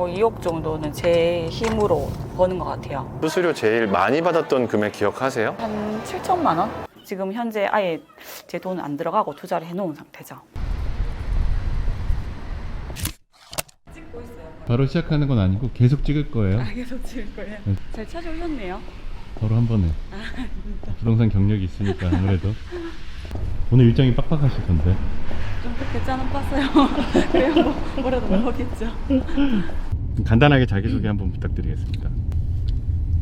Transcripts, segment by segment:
뭐 2억 정도는 제 힘으로 버는 것 같아요. 수수료 제일 많이 받았던 금액 기억하세요? 한 7천만 원? 지금 현재 아예 제 돈은 안 들어가고 투자를 해놓은 상태죠. 찍고 있어요. 바로 시작하는 건 아니고 계속 찍을 거예요. 계속 찍을 거예요. 네. 잘 찾아오셨네요. 바로 한 번에. 부동산 경력이 있으니까 아무래도. 오늘 일정이 빡빡하실 텐데. 좀 그렇게 짜는 봤어요. 그래요, 뭐, 뭐라도 나오겠죠. 간단하게 자기소개 한번 부탁드리겠습니다.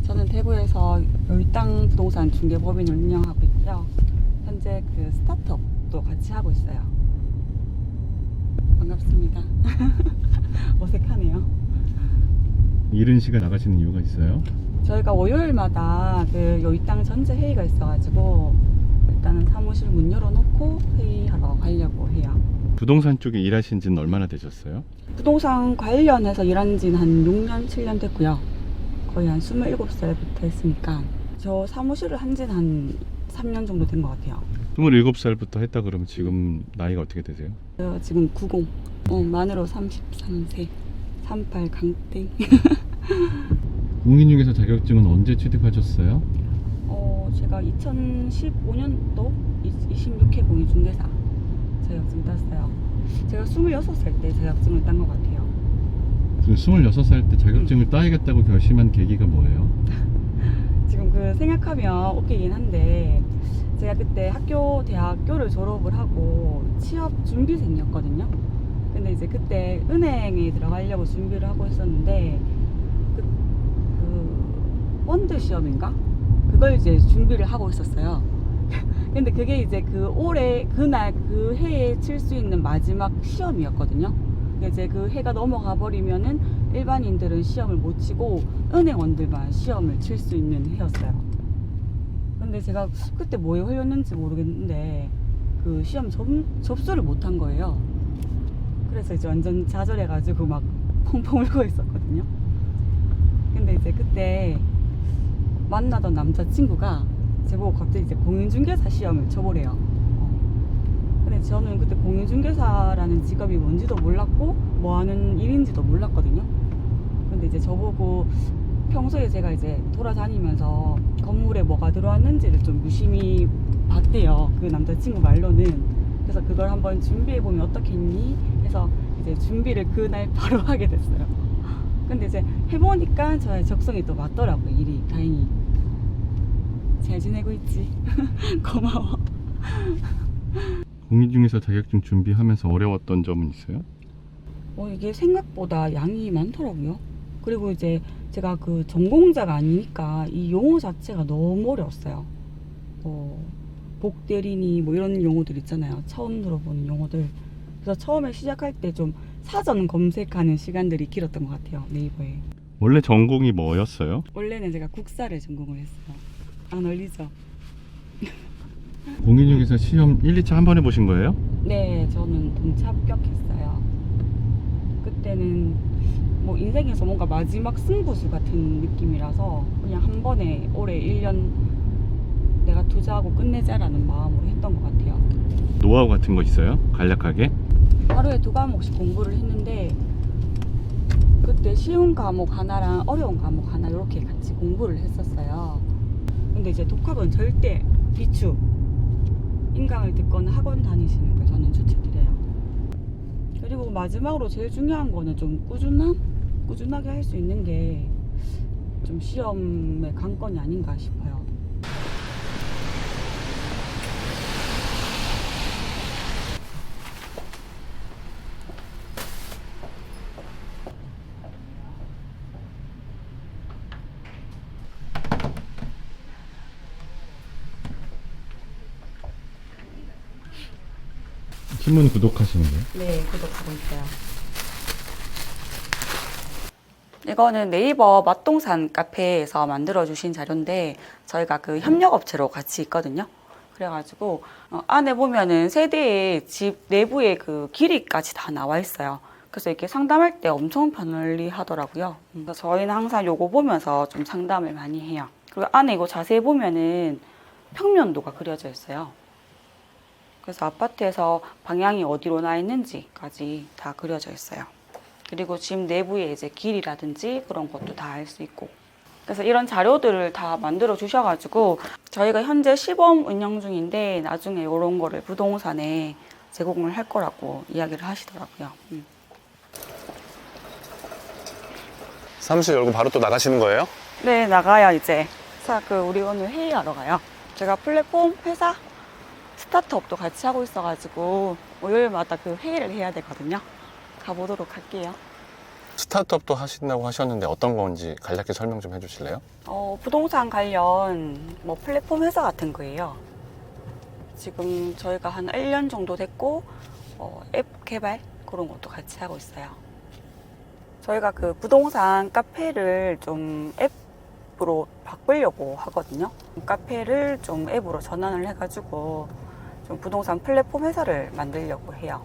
저는 대구에서 열당 부동산 중개법인을 운영하고 있고요. 현재 그 스타트업도 같이 하고 있어요. 반갑습니다. 어색하네요. 이른 시간 나가시는 이유가 있어요? 저희가 월요일마다 그 요이땅 전체 회의가 있어가지고 일단은 사무실 문 열어놓고 회의하러 가려고 해요. 부동산 쪽에 일하신 지는 얼마나 되셨어요? 부동산 관련해서 일한 지는 한 6년, 7년 됐고요. 거의 한 27살부터 했으니까 저 사무실을 한 지는 한 3년 정도 된 것 같아요. 27살부터 했다 그러면 지금 나이가 어떻게 되세요? 저 지금 90, 어, 만으로 33세, 38 강땡. 공인중개사 자격증은 언제 취득하셨어요? 어, 제가 2015년도 26회 공인중개사 자격증 땄어요. 제가 26살 때 자격증을 딴 것 같아요. 그 26살 때 자격증을 따야겠다고 결심한 계기가 뭐예요? 지금 그 생각하면 웃기긴 한데 제가 그때 학교 대학교를 졸업을 하고 취업 준비생이었거든요. 근데 이제 그때 은행에 들어가려고 준비를 하고 있었는데 그, 그 원드 시험인가? 그걸 이제 준비를 하고 있었어요. 근데 그게 이제 그 올해 그날 그 해에 칠 수 있는 마지막 시험이었거든요. 이제 그 해가 넘어가 버리면은 일반인들은 시험을 못 치고 은행원들만 시험을 칠 수 있는 해였어요. 근데 제가 그때 뭐에 흘렸는지 모르겠는데 그 시험 접, 접수를 못 한 거예요. 그래서 이제 완전 좌절해가지고 막 펑펑 울고 있었거든요. 근데 이제 그때 만나던 남자친구가 제보고 갑자기 이제 공인중개사 시험을 쳐보래요. 어. 근데 저는 그때 공인중개사라는 직업이 뭔지도 몰랐고 뭐 하는 일인지도 몰랐거든요. 근데 이제 저보고 평소에 제가 이제 돌아다니면서 건물에 뭐가 들어왔는지를 좀 유심히 봤대요. 그 남자친구 말로는. 그래서 그걸 한번 준비해보면 어떻겠니? 해서 이제 준비를 그날 바로 하게 됐어요. 근데 이제 해보니까 저의 적성이 또 맞더라고요, 일이. 다행히. 잘 지내고 있지. 고마워. 공인중개사 자격증 준비하면서 어려웠던 점은 있어요? 어, 이게 생각보다 양이 많더라고요. 그리고 이제 제가 그 전공자가 아니니까 이 용어 자체가 너무 어려웠어요. 뭐, 복대리니 뭐 이런 용어들 있잖아요. 처음 들어보는 용어들. 그래서 처음에 시작할 때 좀 사전 검색하는 시간들이 길었던 것 같아요. 네이버에. 원래 전공이 뭐였어요? 원래는 제가 국사를 전공을 했어요. 안 어울리죠? 공인중개사 시험 1, 2차 한 번에 보신 거예요? 네, 저는 동차 합격했어요. 그때는 뭐 인생에서 뭔가 마지막 승부수 같은 느낌이라서 그냥 한 번에 올해 1년 내가 투자하고 끝내자라는 마음으로 했던 것 같아요. 노하우 같은 거 있어요? 간략하게? 하루에 두 과목씩 공부를 했는데 그때 쉬운 과목 하나랑 어려운 과목 하나 이렇게 같이 공부를 했었어요. 근데 이제 독학은 절대 비추. 인강을 듣거나 학원 다니시는 걸 저는 추천드려요. 그리고 마지막으로 제일 중요한 거는 좀 꾸준함? 꾸준하게 할 수 있는 게 좀 시험의 관건이 아닌가 싶어요. 신문 구독하시는 거예요? 네, 구독하고 있어요. 이거는 네이버 맛동산 카페에서 만들어주신 자료인데 저희가 그 협력업체로 같이 있거든요. 그래가지고 어, 안에 보면은 세대의 집 내부의 그 길이까지 다 나와 있어요. 그래서 이렇게 상담할 때 엄청 편리하더라고요. 음, 그래서 저희는 항상 요거 보면서 좀 상담을 많이 해요. 그리고 안에 이거 자세히 보면은 평면도가 그려져 있어요. 그래서 아파트에서 방향이 어디로 나 있는지까지 다 그려져 있어요. 그리고 집 내부의 이제 길이라든지 그런 것도 다 알 수 있고. 그래서 이런 자료들을 다 만들어 주셔가지고 저희가 현재 시범 운영 중인데 나중에 이런 거를 부동산에 제공을 할 거라고 이야기를 하시더라고요. 음. 사무실 열고 바로 또 나가시는 거예요? 네, 나가요, 이제. 자, 그, 우리 오늘 회의하러 가요. 제가 플랫폼 회사 스타트업도 같이 하고 있어가지고, 월요일마다 그 회의를 해야 되거든요. 가보도록 할게요. 스타트업도 하신다고 하셨는데 어떤 건지 간략히 설명 좀 해주실래요? 어, 부동산 관련 뭐 플랫폼 회사 같은 거예요. 지금 저희가 한 1년 정도 됐고, 어, 앱 개발 그런 것도 같이 하고 있어요. 저희가 그 부동산 카페를 좀 앱으로 바꾸려고 하거든요. 카페를 좀 앱으로 전환을 해가지고 좀 부동산 플랫폼 회사를 만들려고 해요.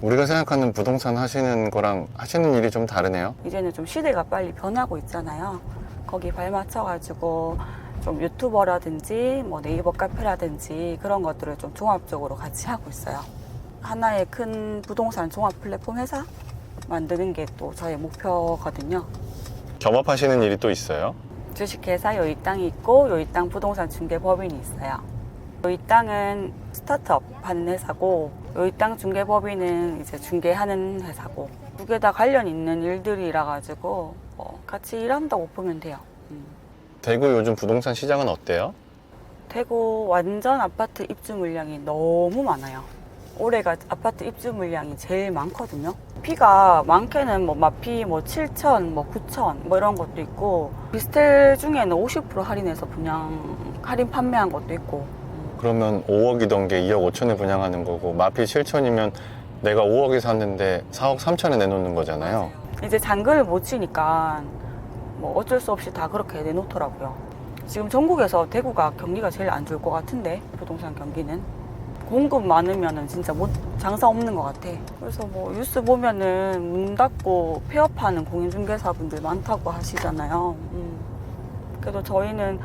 우리가 생각하는 부동산 하시는 거랑 하시는 일이 좀 다르네요. 이제는 좀 시대가 빨리 변하고 있잖아요. 거기 발맞춰가지고 좀 유튜버라든지 뭐 네이버 카페라든지 그런 것들을 좀 종합적으로 같이 하고 있어요. 하나의 큰 부동산 종합 플랫폼 회사 만드는 게 또 저의 목표거든요. 겸업하시는 일이 또 있어요? 주식회사 요이 땅이 있고 요이 땅 부동산 중개법인이 있어요. 요이 땅은 스타트업 하는 회사고 요이 땅 중개법인은 이제 중개하는 회사고 두 개 다 관련 있는 일들이라 가지고 어, 같이 일한다고 보면 돼요. 음. 대구 요즘 부동산 시장은 어때요? 대구 완전 아파트 입주 물량이 너무 많아요. 올해가 아파트 입주 물량이 제일 많거든요. 피가 많게는 뭐 마피 뭐 7천, 뭐 9천 뭐 이런 것도 있고 비스텔 중에는 50% 할인해서 그냥 할인 판매한 것도 있고 그러면 5억이던 게 2억 5천에 분양하는 거고 마피 7천이면 내가 5억에 샀는데 4억 3천에 내놓는 거잖아요. 이제 잔금을 못 치니까 뭐 어쩔 수 없이 다 그렇게 내놓더라고요. 지금 전국에서 대구가 경기가 제일 안 좋을 것 같은데 부동산 경기는 공급 많으면은 진짜 못 장사 없는 것 같아. 그래서 뭐 뉴스 보면은 문 닫고 폐업하는 공인중개사분들 많다고 하시잖아요. 음. 그래도 저희는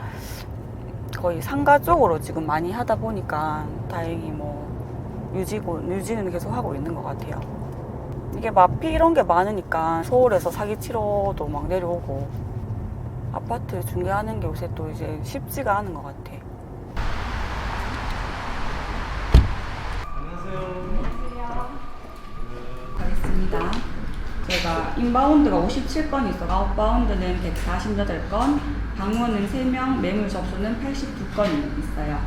거의 상가 쪽으로 지금 많이 하다 보니까 다행히 뭐 유지고 유지는 계속 하고 있는 것 같아요. 이게 마피 이런 게 많으니까 서울에서 사기 치러도 막 내려오고 아파트 중개하는 게 요새 또 이제 쉽지가 않은 것 같아. 가겠습니다. 제가 인바운드가 57건 있어 아웃바운드는 148건, 방문은 3명, 매물 접수는 89건이 있어요.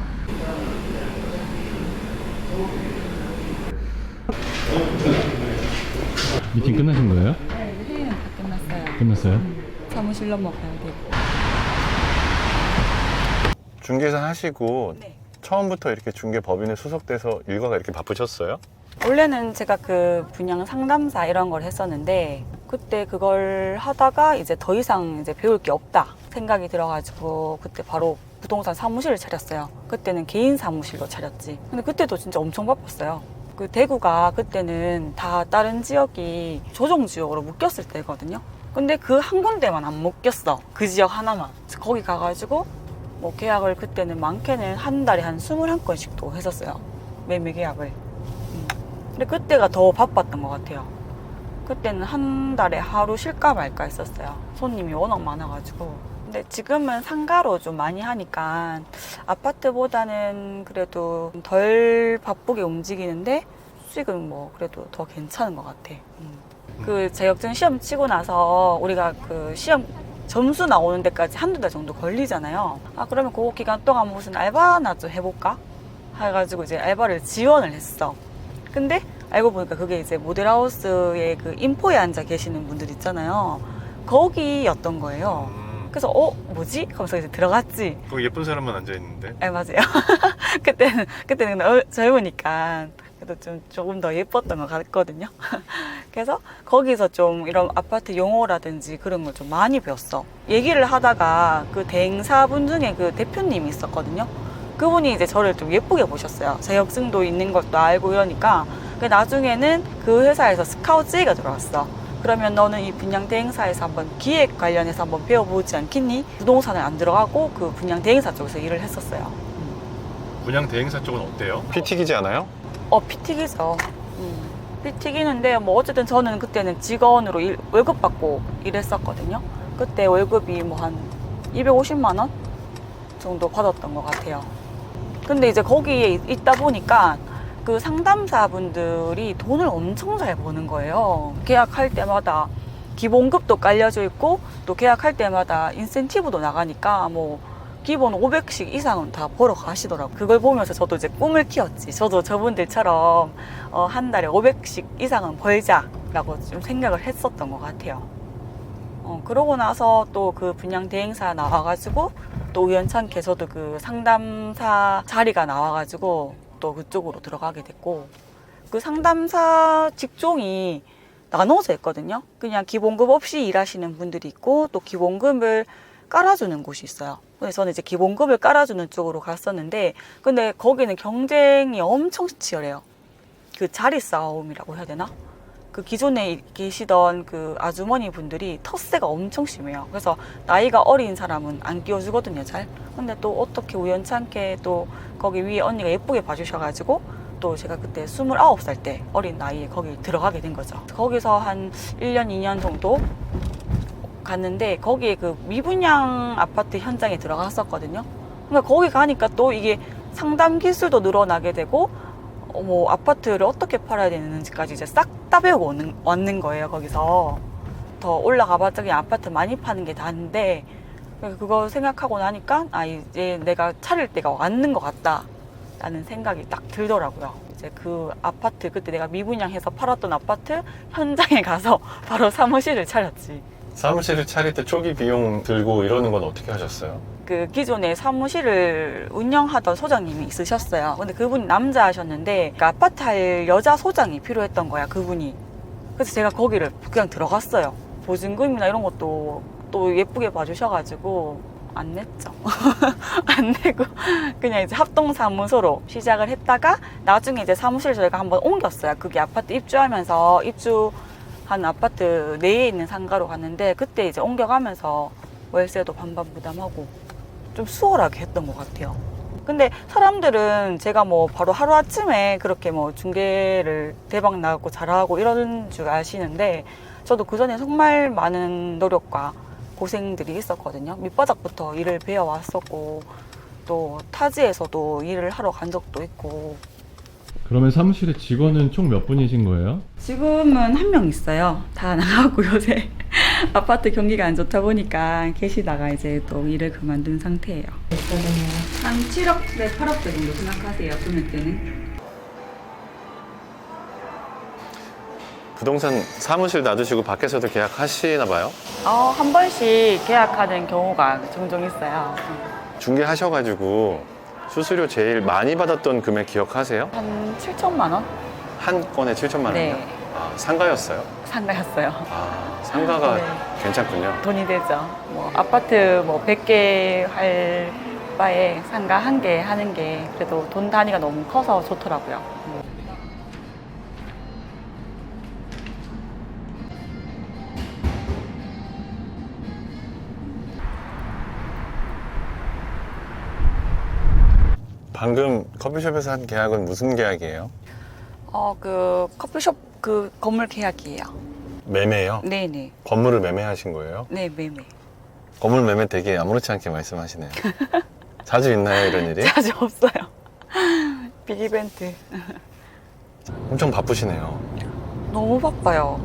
미팅 끝나신 거예요? 네, 회의는 다 끝났어요. 끝났어요? 사무실 넘어가야 되고. 중개사 하시고 네. 처음부터 이렇게 중개법인에 소속돼서 일과가 이렇게 바쁘셨어요? 원래는 제가 그 분양 상담사 이런 걸 했었는데 그때 그걸 하다가 이제 더 이상 이제 배울 게 없다 생각이 들어가지고 그때 바로 부동산 사무실을 차렸어요. 그때는 개인 사무실로 차렸지. 근데 그때도 진짜 엄청 바빴어요. 그 대구가 그때는 다 다른 지역이 조정 지역으로 묶였을 때거든요. 근데 그 한 군데만 안 묶였어. 그 지역 하나만. 거기 가가지고 뭐 계약을 그때는 많게는 한 달에 한 21건씩도 했었어요. 매매 계약을. 음. 근데 그때가 더 바빴던 것 같아요. 그때는 한 달에 하루 쉴까 말까 했었어요. 손님이 워낙 많아가지고. 근데 지금은 상가로 좀 많이 하니까 아파트보다는 그래도 덜 바쁘게 움직이는데 수익은 뭐 그래도 더 괜찮은 것 같아. 음. 그 자격증 시험 치고 나서 우리가 그 시험 점수 나오는 데까지 한두 달 정도 걸리잖아요. 아, 그러면 그 기간 동안 무슨 알바나 좀 해볼까? 해가지고 이제 알바를 지원을 했어. 근데 알고 보니까 그게 이제 모델하우스의 그 인포에 앉아 계시는 분들 있잖아요. 거기였던 거예요. 그래서 어 뭐지? 하면서 이제 들어갔지. 거기 예쁜 사람만 앉아 있는데. 아 맞아요. 그때는 그때는 어, 젊으니까 그래도 좀 조금 더 예뻤던 것 같거든요. 그래서 거기서 좀 이런 아파트 용어라든지 그런 걸 좀 많이 배웠어. 얘기를 하다가 그 대행사분 중에 그 대표님이 있었거든요. 그분이 이제 저를 좀 예쁘게 보셨어요. 자격증도 있는 것도 알고 이러니까. 그 나중에는 그 회사에서 스카우트가 들어왔어. 그러면 너는 이 분양 대행사에서 한번 기획 관련해서 한번 배워보지 않겠니? 부동산을 안 들어가고 그 분양 대행사 쪽에서 일을 했었어요. 분양 대행사 쪽은 어때요? 피 튀기지 않아요? 어, 피튀기죠. 음. 피 튀기는데 뭐 어쨌든 저는 그때는 직원으로 일- 월급 받고 일했었거든요. 그때 월급이 뭐 한 250만 원 정도 받았던 것 같아요. 근데 이제 거기에 있- 있다 보니까 그 상담사분들이 돈을 엄청 잘 버는 거예요. 계약할 때마다 기본급도 깔려져 있고 또 계약할 때마다 인센티브도 나가니까 뭐 기본 500씩 이상은 다 벌어 가시더라고요. 그걸 보면서 저도 이제 꿈을 키웠지. 저도 저분들처럼 어, 한 달에 500씩 이상은 벌자라고 좀 생각을 했었던 것 같아요. 어, 그러고 나서 또 그 분양 대행사 나와가지고 또 우연찮게 저도 그 상담사 자리가 나와가지고 또 그쪽으로 들어가게 됐고 그 상담사 직종이 나눠져 있거든요. 그냥 기본급 없이 일하시는 분들이 있고 또 기본급을 깔아주는 곳이 있어요. 근데 저는 이제 기본급을 깔아주는 쪽으로 갔었는데 근데 거기는 경쟁이 엄청 치열해요. 그 자리 싸움이라고 해야 되나? 그 기존에 계시던 그 아주머니 분들이 텃세가 엄청 심해요. 그래서 나이가 어린 사람은 안 끼워주거든요, 잘. 근데 또 어떻게 우연찮게 또 거기 위에 언니가 예쁘게 봐주셔가지고 또 제가 그때 29살 때 어린 나이에 거기 들어가게 된 거죠. 거기서 한 1년, 2년 정도 갔는데 거기에 그 미분양 아파트 현장에 들어갔었거든요. 그러니까 거기 가니까 또 이게 상담 기술도 늘어나게 되고 어, 뭐 아파트를 어떻게 팔아야 되는지까지 이제 싹 다 배우고 오는, 왔는 거예요 거기서. 더 올라가봤자 그냥 아파트 많이 파는 게 다인데 그거 생각하고 나니까 아 이제 내가 차릴 때가 왔는 것 같다 라는 생각이 딱 들더라고요. 이제 그 아파트 그때 내가 미분양해서 팔았던 아파트 현장에 가서 바로 사무실을 차렸지 사무실을 차릴 때 초기 비용 들고 이러는 건 어떻게 하셨어요? 그 기존에 사무실을 운영하던 소장님이 있으셨어요. 근데 그분이 남자하셨는데 그 아파트 할 여자 소장이 필요했던 거야, 그분이. 그래서 제가 거기를 그냥 들어갔어요. 보증금이나 이런 것도 또 예쁘게 봐주셔가지고 안 냈죠. 안 내고 그냥 이제 합동사무소로 시작을 했다가 나중에 이제 사무실 저희가 한번 옮겼어요. 그게 아파트 입주하면서 입주 한 아파트 내에 있는 상가로 갔는데 그때 이제 옮겨가면서 월세도 반반 부담하고 좀 수월하게 했던 것 같아요. 근데 사람들은 제가 뭐 바로 하루아침에 그렇게 뭐 중개를 대박 나고 잘하고 이러는 줄 아시는데 저도 그 전에 정말 많은 노력과 고생들이 있었거든요. 밑바닥부터 일을 배워왔었고 또 타지에서도 일을 하러 간 적도 있고 그러면 사무실에 직원은 총 몇 분이신 거예요? 지금은 한 명 있어요. 다 나가고 요새 아파트 경기가 안 좋다 보니까 계시다가 이제 또 일을 그만둔 상태예요. 한 7억대, 8억대 정도 생각하세요, 금액대는? 부동산 사무실 놔두시고 밖에서도 계약하시나 봐요? 어, 한 번씩 계약하는 경우가 종종 있어요. 중개하셔가지고 수수료 제일 많이 받았던 금액 기억하세요? 한 7천만 원? 한 건에 7천만 원이요? 네. 아, 상가였어요? 상가였어요. 아, 상가가 네. 괜찮군요. 돈이 되죠. 뭐 아파트 뭐 100개 할 바에 상가 한 개 하는 게 그래도 돈 단위가 너무 커서 좋더라고요. 음. 방금 커피숍에서 한 계약은 무슨 계약이에요? 어, 그 커피숍 그 건물 계약이에요. 매매요? 네네. 건물을 매매하신 거예요? 네, 매매. 건물 매매 되게 아무렇지 않게 말씀하시네요. 자주 있나요, 이런 일이? 자주 없어요. 빅 이벤트. 엄청 바쁘시네요. 너무 바빠요.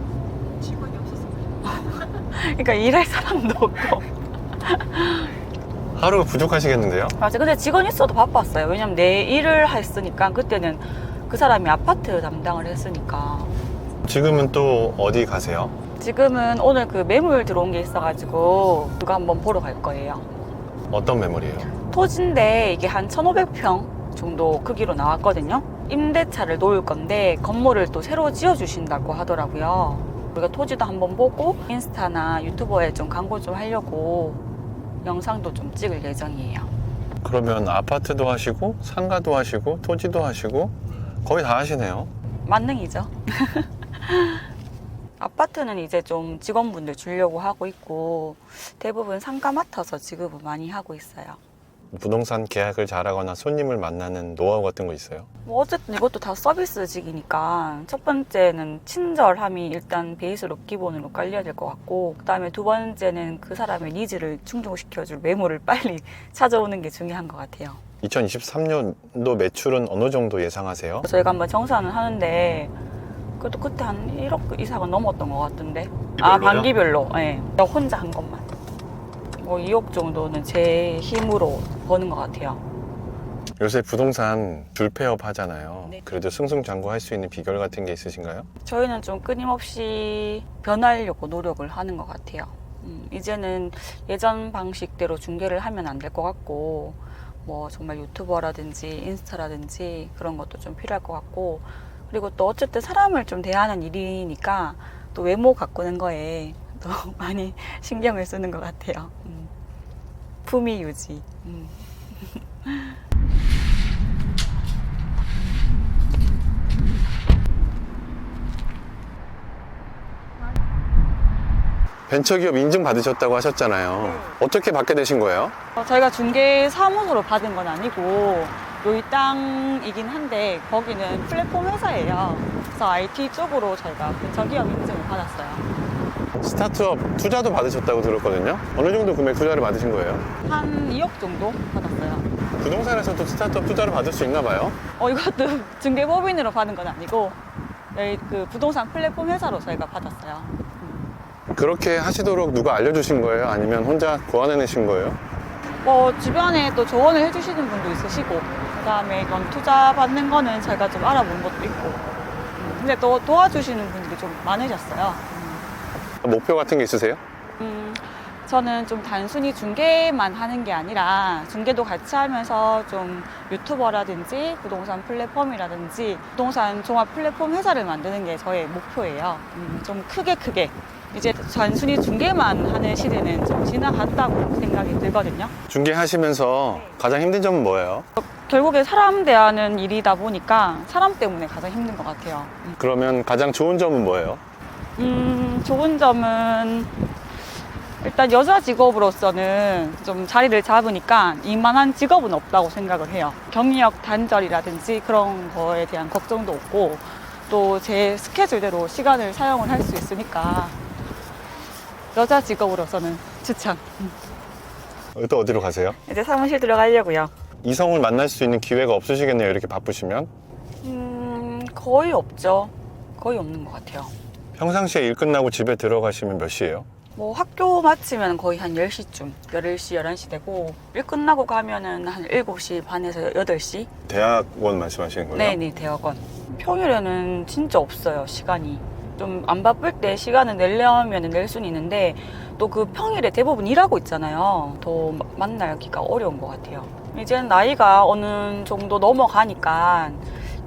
직원이 없어서 그러니까 일할 사람도 없고. 하루가 부족하시겠는데요? 맞아. 근데 직원 있어도 바빴어요. 왜냐면 내 일을 했으니까 그때는 그 사람이 아파트 담당을 했으니까. 지금은 또 어디 가세요? 지금은 오늘 그 매물 들어온 게 있어가지고 그거 한번 보러 갈 거예요. 어떤 매물이에요? 토지인데 이게 한 1,500평 정도 크기로 나왔거든요. 임대차를 놓을 건데 건물을 또 새로 지어주신다고 하더라고요. 우리가 토지도 한번 보고 인스타나 유튜버에 좀 광고 좀 하려고 영상도 좀 찍을 예정이에요. 그러면 아파트도 하시고 상가도 하시고 토지도 하시고 거의 다 하시네요. 만능이죠. 아파트는 이제 좀 직원분들 주려고 하고 있고 대부분 상가 맡아서 지급을 많이 하고 있어요. 부동산 계약을 잘하거나 손님을 만나는 노하우 같은 거 있어요? 뭐 어쨌든 이것도 다 서비스직이니까 첫 번째는 친절함이 일단 베이스로 기본으로 깔려야 될 것 같고 그다음에 두 번째는 그 사람의 니즈를 충족시켜줄 메모를 빨리 찾아오는 게 중요한 것 같아요. 2023년도 매출은 어느 정도 예상하세요? 저희가 한번 정산을 하는데 그래도 그때 한 1억 이상은 넘었던 것 같은데 아 반기별로 예저 혼자 한 것만 뭐 2억 정도는 제 힘으로 버는 것 같아요 요새 부동산 줄폐업 하잖아요. 네. 그래도 승승장구할 수 있는 비결 같은 게 있으신가요? 저희는 좀 끊임없이 변하려고 노력을 하는 것 같아요 음, 이제는 예전 방식대로 중계를 하면 안 될 것 같고 뭐 정말 유튜버라든지 인스타라든지 그런 것도 좀 필요할 것 같고 그리고 또 어쨌든 사람을 좀 대하는 일이니까 또 외모 가꾸는 거에 또 많이 신경을 쓰는 것 같아요. 음. 품위 유지. 음. 벤처기업 인증 받으셨다고 하셨잖아요. 어떻게 받게 되신 거예요? 어, 저희가 중개 사무소로 받은 건 아니고 여기 땅이긴 한데 거기는 플랫폼 회사예요. 그래서 IT 쪽으로 저희가 근처기업 인증을 받았어요. 스타트업 투자도 받으셨다고 들었거든요. 어느 정도 금액 투자를 받으신 거예요? 한 2억 정도 받았어요. 부동산에서도 스타트업 투자를 받을 수 있나 봐요. 어, 이것도 중개법인으로 받은 건 아니고 여기 그 부동산 플랫폼 회사로 저희가 받았어요. 그렇게 하시도록 누가 알려주신 거예요? 아니면 혼자 고안해내신 거예요? 뭐 주변에 또 조언을 해주시는 분도 있으시고 그다음에 이건 투자 받는 거는 저희가 좀 알아본 것도 있고 음, 근데 또 도와주시는 분들이 좀 많으셨어요. 목표 같은 게 있으세요? 음, 저는 좀 단순히 중개만 하는 게 아니라 중개도 같이 하면서 좀 유튜버라든지 부동산 플랫폼이라든지 부동산 종합 플랫폼 회사를 만드는 게 저의 목표예요. 음, 좀 크게 크게. 이제 단순히 중개만 하는 시대는 좀 지나갔다고 생각이 들거든요. 중개하시면서 가장 힘든 점은 뭐예요? 결국에 사람 대하는 일이다 보니까 사람 때문에 가장 힘든 것 같아요. 음. 그러면 가장 좋은 점은 뭐예요? 음, 좋은 점은 일단 여자 직업으로서는 좀 자리를 잡으니까 이만한 직업은 없다고 생각을 해요. 경력 단절이라든지 그런 거에 대한 걱정도 없고 또 제 스케줄대로 시간을 사용을 할 수 있으니까 여자 직업으로서는 추천. 또 어디로 가세요? 이제 사무실 들어가려고요. 이성을 만날 수 있는 기회가 없으시겠네요. 이렇게 바쁘시면. 음, 거의 없죠. 거의 없는 것 같아요. 평상시에 일 끝나고 집에 들어가시면 몇 시예요? 뭐 학교 마치면 거의 한 10시쯤, 11시, 11시 되고 일 끝나고 가면은 한 7시 반에서 8시? 대학원 말씀하시는 거예요? 네네, 대학원. 평일에는 진짜 없어요, 시간이. 좀 안 바쁠 때 시간을 내려면 낼 수는 있는데 또 그 평일에 대부분 일하고 있잖아요. 더 마- 만나기가 어려운 것 같아요. 이제는 나이가 어느 정도 넘어가니까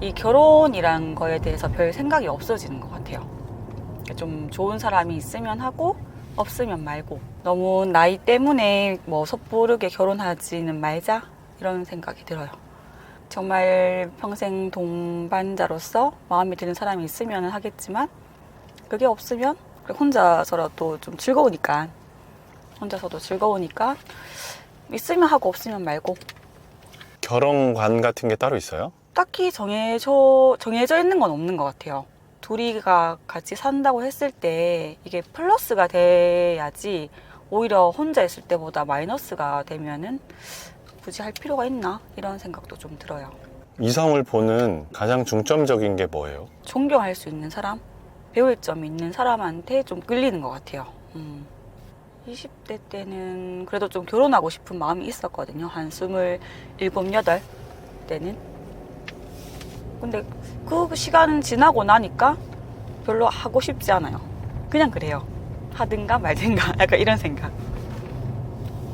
이 결혼이란 거에 대해서 별 생각이 없어지는 것 같아요. 좀 좋은 사람이 있으면 하고 없으면 말고 너무 나이 때문에 뭐 섣부르게 결혼하지는 말자 이런 생각이 들어요. 정말 평생 동반자로서 마음에 드는 사람이 있으면 하겠지만 그게 없으면 혼자서라도 좀 즐거우니까 혼자서도 즐거우니까 있으면 하고 없으면 말고 결혼관 같은 게 따로 있어요? 딱히 정해져 정해져 있는 건 없는 것 같아요. 둘이가 같이 산다고 했을 때 이게 플러스가 돼야지 오히려 혼자 있을 때보다 마이너스가 되면은 굳이 할 필요가 있나 이런 생각도 좀 들어요. 이성을 보는 가장 중점적인 게 뭐예요? 존경할 수 있는 사람, 배울 점이 있는 사람한테 좀 끌리는 것 같아요. 음. 20대 때는 그래도 좀 결혼하고 싶은 마음이 있었거든요. 한 27, 8 때는. 근데 그 시간 지나고 나니까 별로 하고 싶지 않아요. 그냥 그래요. 하든가 말든가 약간 이런 생각.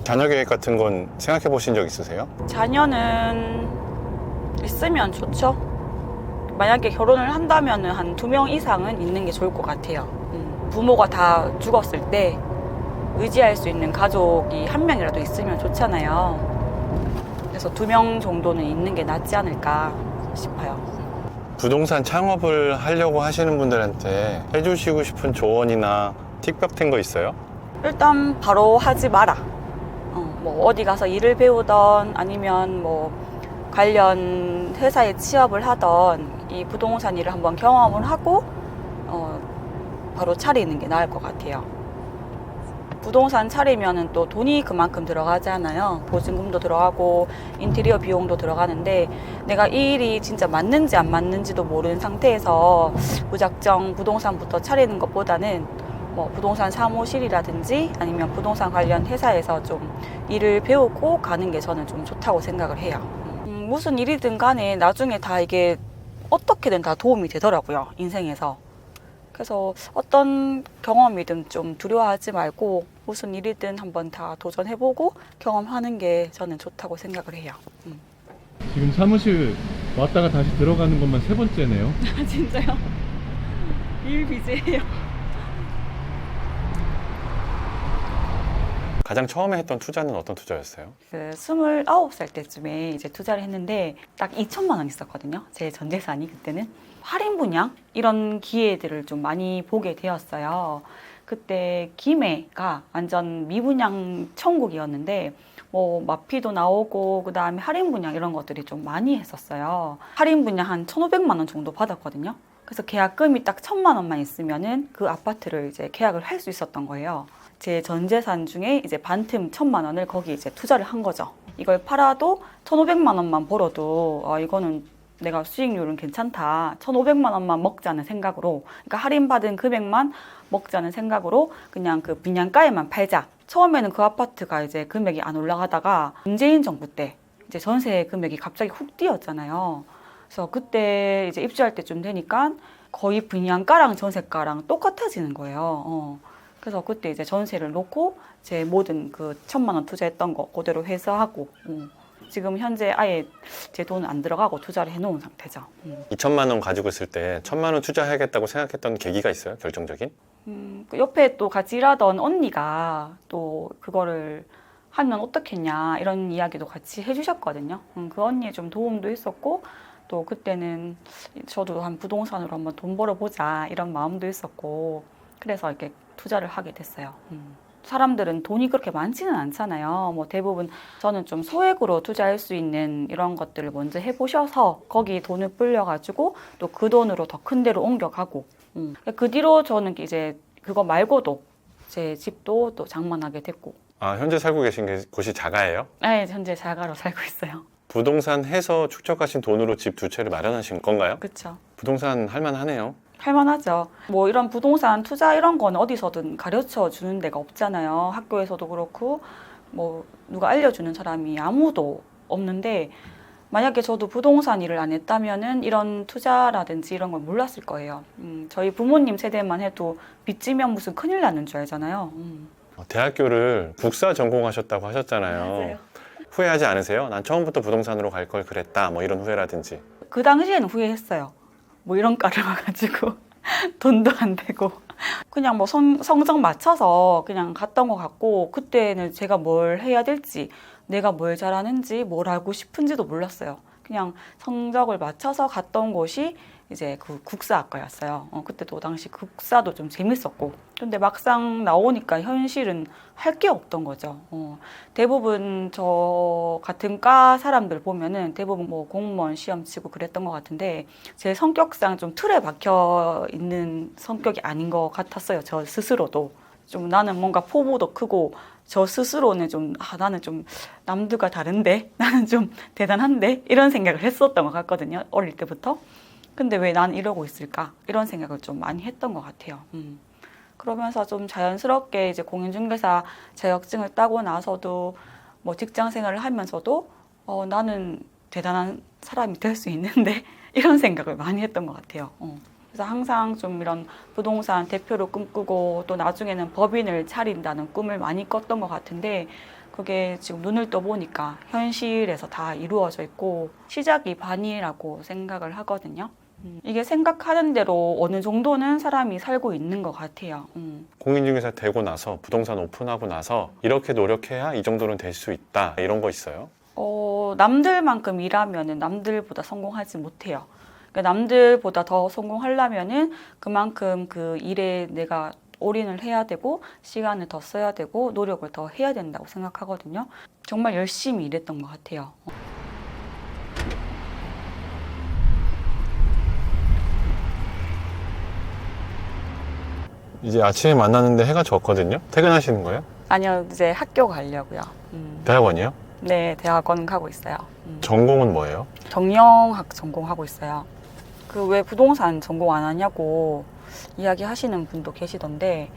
자녀 계획 같은 건 생각해 보신 적 있으세요? 자녀는 있으면 좋죠. 만약에 결혼을 한다면 한 두 명 이상은 있는 게 좋을 것 같아요. 음, 부모가 다 죽었을 때 의지할 수 있는 가족이 한 명이라도 있으면 좋잖아요. 그래서 두 명 정도는 있는 게 낫지 않을까 싶어요. 부동산 창업을 하려고 하시는 분들한테 해주시고 싶은 조언이나 팁 같은 거 있어요? 일단 바로 하지 마라. 어, 뭐 어디 가서 일을 배우던 아니면 뭐 관련 회사에 취업을 하던 이 부동산 일을 한번 경험을 하고 어, 바로 차리는 게 나을 것 같아요. 부동산 차리면은 또 돈이 그만큼 들어가잖아요. 보증금도 들어가고 인테리어 비용도 들어가는데 내가 이 일이 진짜 맞는지 안 맞는지도 모르는 상태에서 무작정 부동산부터 차리는 것보다는 뭐 부동산 사무실이라든지 아니면 부동산 관련 회사에서 좀 일을 배우고 가는 게 저는 좀 좋다고 생각을 해요. 음, 무슨 일이든 간에 나중에 다 이게 어떻게든 다 도움이 되더라고요. 인생에서. 그래서 어떤 경험이든 좀 두려워하지 말고 무슨 일이든 한번 다 도전해보고 경험하는 게 저는 좋다고 생각을 해요. 음. 지금 사무실 왔다가 다시 들어가는 것만 세 번째네요. 아 진짜요? 일 비제예요. 가장 처음에 했던 투자는 어떤 투자였어요? 그 29살 때쯤에 이제 투자를 했는데 딱 2천만 원 있었거든요. 제 전 재산이 그때는. 할인 분양 이런 기회들을 좀 많이 보게 되었어요. 그때 김해가 완전 미분양 천국이었는데 뭐 마피도 나오고 그다음에 할인 분양 이런 것들이 좀 많이 했었어요. 할인 분양 한 1,500만 원 정도 받았거든요. 그래서 계약금이 딱 1,000만 원만 있으면은 그 아파트를 이제 계약을 할 수 있었던 거예요. 제 전 재산 중에 이제 반틈 1,000만 원을 거기 이제 투자를 한 거죠. 이걸 팔아도 1,500만 원만 벌어도 아 이거는 내가 수익률은 괜찮다. 1,500만 원만 먹자는 생각으로 그러니까 할인받은 금액만 먹자는 생각으로 그냥 그 분양가에만 팔자. 처음에는 그 아파트가 이제 금액이 안 올라가다가 문재인 정부 때 이제 전세 금액이 갑자기 훅 뛰었잖아요. 그래서 그때 이제 입주할 때쯤 되니까 거의 분양가랑 전세가랑 똑같아지는 거예요. 어. 그래서 그때 이제 전세를 놓고 제 모든 그 천만 원 투자했던 거 그대로 회수하고 음. 지금 현재 아예 제 돈은 안 들어가고 투자를 해놓은 상태죠. 음. 2천만 원 가지고 있을 때 천만 원 투자해야겠다고 생각했던 계기가 있어요? 결정적인? 음, 그 옆에 또 같이 일하던 언니가 또 그거를 하면 어떻겠냐 이런 이야기도 같이 해주셨거든요. 음, 그 언니의 좀 도움도 있었고 또 그때는 저도 한 부동산으로 한번 돈 벌어보자 이런 마음도 있었고 그래서 이렇게 투자를 하게 됐어요. 음. 사람들은 돈이 그렇게 많지는 않잖아요. 뭐 대부분 저는 좀 소액으로 투자할 수 있는 이런 것들을 먼저 해보셔서 거기 돈을 불려가지고 또 그 돈으로 더 큰 데로 옮겨가고 음. 그 뒤로 저는 이제 그거 말고도 제 집도 또 장만하게 됐고 아, 현재 살고 계신 게- 곳이 자가예요? 네, 현재 자가로 살고 있어요. 부동산 해서 축적하신 돈으로 집 두 채를 마련하신 건가요? 그렇죠. 부동산 할만하네요. 할만하죠. 뭐 이런 부동산 투자 이런 건 어디서든 가르쳐 주는 데가 없잖아요. 학교에서도 그렇고 뭐 누가 알려주는 사람이 아무도 없는데 만약에 저도 부동산 일을 안 했다면은 이런 투자라든지 이런 걸 몰랐을 거예요. 음, 저희 부모님 세대만 해도 빚지면 무슨 큰일 나는 줄 알잖아요. 음. 어, 대학교를 국사 전공하셨다고 하셨잖아요. 후회하지 않으세요? 난 처음부터 부동산으로 갈 걸 그랬다. 뭐 이런 후회라든지. 그 당시에는 후회했어요. 뭐 이런 과를 와가지고 돈도 안 되고 그냥 뭐 성, 성적 맞춰서 그냥 갔던 것 같고 그때는 제가 뭘 해야 될지 내가 뭘 잘하는지 뭘 알고 싶은지도 몰랐어요. 그냥 성적을 맞춰서 갔던 곳이 이제 그 국사학과였어요. 어, 그때도 당시 국사도 좀 재밌었고 근데 막상 나오니까 현실은 할 게 없던 거죠. 어, 대부분 저 같은 과 사람들 보면은 대부분 뭐 공무원 시험 치고 그랬던 것 같은데 제 성격상 좀 틀에 박혀 있는 성격이 아닌 것 같았어요. 저 스스로도 좀 나는 뭔가 포부도 크고 저 스스로는 좀 아, 나는 좀 남들과 다른데 나는 좀 대단한데 이런 생각을 했었던 것 같거든요. 어릴 때부터. 근데 왜 난 이러고 있을까 이런 생각을 좀 많이 했던 것 같아요. 음. 그러면서 좀 자연스럽게 이제 공인중개사 자격증을 따고 나서도 뭐 직장 생활을 하면서도 어, 나는 대단한 사람이 될 수 있는데 이런 생각을 많이 했던 것 같아요. 어. 그래서 항상 좀 이런 부동산 대표로 꿈꾸고 또 나중에는 법인을 차린다는 꿈을 많이 꿨던 것 같은데 그게 지금 눈을 떠보니까 현실에서 다 이루어져 있고 시작이 반이라고 생각을 하거든요. 음, 이게 생각하는 대로 어느 정도는 사람이 살고 있는 것 같아요. 음. 공인중개사 되고 나서 부동산 오픈하고 나서 이렇게 노력해야 이 정도는 될 수 있다. 이런 거 있어요? 어, 남들만큼 일하면은 남들보다 성공하지 못해요. 그러니까 남들보다 더 성공하려면은 그만큼 그 일에 내가 올인을 해야 되고 시간을 더 써야 되고 노력을 더 해야 된다고 생각하거든요. 정말 열심히 일했던 것 같아요. 이제 아침에 만났는데 해가 졌거든요. 퇴근하시는 거예요? 아니요, 이제 학교 가려고요. 음, 대학원이요? 네, 대학원 가고 있어요. 음. 전공은 뭐예요? 경영학 전공하고 있어요. 그 왜 부동산 전공 안 하냐고 이야기하시는 분도 계시던데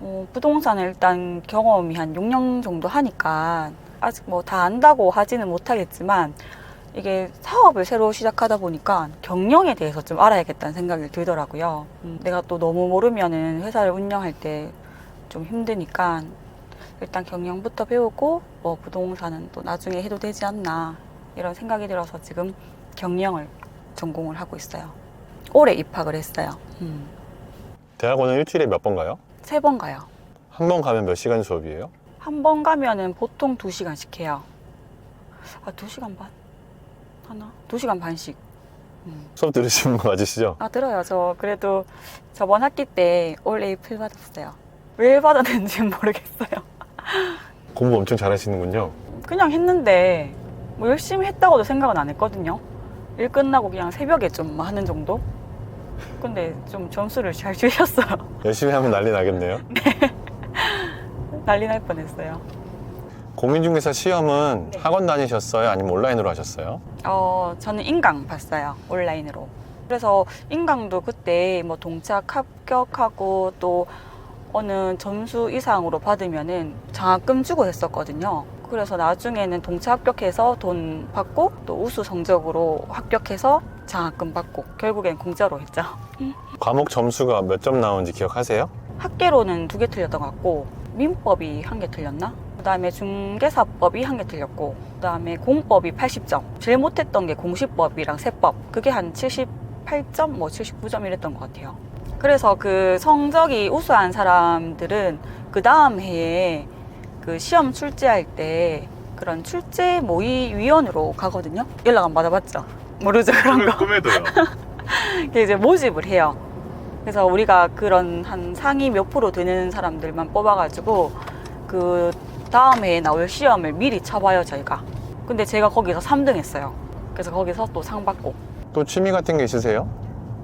어, 부동산을 일단 경험이 한 6년 정도 하니까 아직 뭐 다 안다고 하지는 못하겠지만 이게 사업을 새로 시작하다 보니까 경영에 대해서 좀 알아야겠다는 생각이 들더라고요. 음, 내가 또 너무 모르면은 회사를 운영할 때 좀 힘드니까 일단 경영부터 배우고 뭐 부동산은 또 나중에 해도 되지 않나 이런 생각이 들어서 지금 경영을 전공을 하고 있어요. 올해 입학을 했어요. 음. 대학원은 일주일에 몇 번 가요? 세 번 가요. 한 번 가면 몇 시간 수업이에요? 한 번 가면은 보통 두 시간씩 해요. 아, 두 시간 반? 하나? 두 시간 반씩. 음. 수업 들으시는 거 맞으시죠? 아, 들어요. 저 그래도 저번 학기 때올 A 풀 받았어요. 왜 받았는지는 모르겠어요. 공부 엄청 잘하시는군요. 그냥 했는데 뭐 열심히 했다고도 생각은 안 했거든요. 일 끝나고 그냥 새벽에 좀 하는 정도? 근데 좀 점수를 잘 주셨어요. 열심히 하면 난리 나겠네요. 난리 날 뻔했어요. 공인중개사 시험은 네. 학원 다니셨어요? 아니면 온라인으로 하셨어요? 어, 저는 인강 봤어요. 온라인으로. 그래서 인강도 그때 뭐 동착 합격하고 또 어느 점수 이상으로 받으면은 장학금 주고 했었거든요. 그래서 나중에는 동착 합격해서 돈 받고 또 우수 성적으로 합격해서 장학금 받고 결국엔 공짜로 했죠. 과목 점수가 몇 점 나오는지 기억하세요? 학계로는 두 개 틀렸던 것 같고 민법이 한 개 틀렸나? 그다음에 중개사법이 한 개 틀렸고 그다음에 공법이 80점. 제일 못했던 게 공시법이랑 세법. 그게 한 78점, 뭐 79점 이랬던 것 같아요. 그래서 그 성적이 우수한 사람들은 그 다음 해에 그 시험 출제할 때 그런 출제 모의 위원으로 가거든요. 연락 안 받아봤죠? 모르죠 그런 거. 꿈에도요. 이제 모집을 해요. 그래서 우리가 그런 한 상위 몇 프로 되는 사람들만 뽑아가지고 그 다음 해에 나올 시험을 미리 쳐봐요 저희가. 근데 제가 거기서 3등 했어요. 그래서 거기서 또 상 받고. 또 취미 같은 게 있으세요?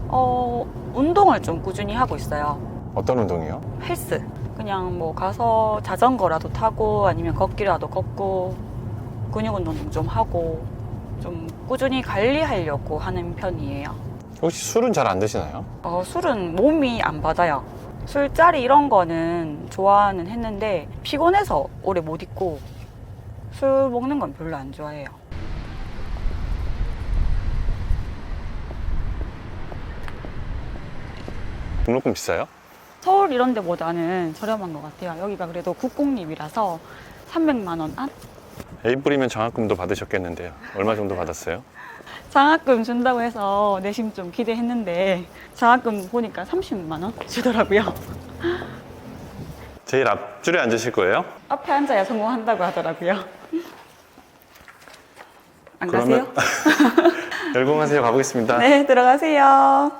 어 운동을 좀 꾸준히 하고 있어요. 어떤 운동이요? 헬스. 그냥 뭐 가서 자전거라도 타고 아니면 걷기라도 걷고 근육 운동 좀 하고 좀 꾸준히 관리하려고 하는 편이에요. 혹시 술은 잘 안 드시나요? 어, 술은 몸이 안 받아요. 술자리 이런 거는 좋아는 했는데 피곤해서 오래 못 있고 술 먹는 건 별로 안 좋아해요. 등록금 비싸요? 서울 이런 데보다는 저렴한 것 같아요. 여기가 그래도 국공립이라서 300만 원 안? 뿌리면 장학금도 받으셨겠는데요. 얼마 정도 받았어요? 장학금 준다고 해서 내심 좀 기대했는데 장학금 보니까 30만 원 주더라고요. 제일 앞줄에 앉으실 거예요? 앞에 앉아야 성공한다고 하더라고요. 안 그러면- 가세요? 열공하세요. 가보겠습니다. 네, 들어가세요.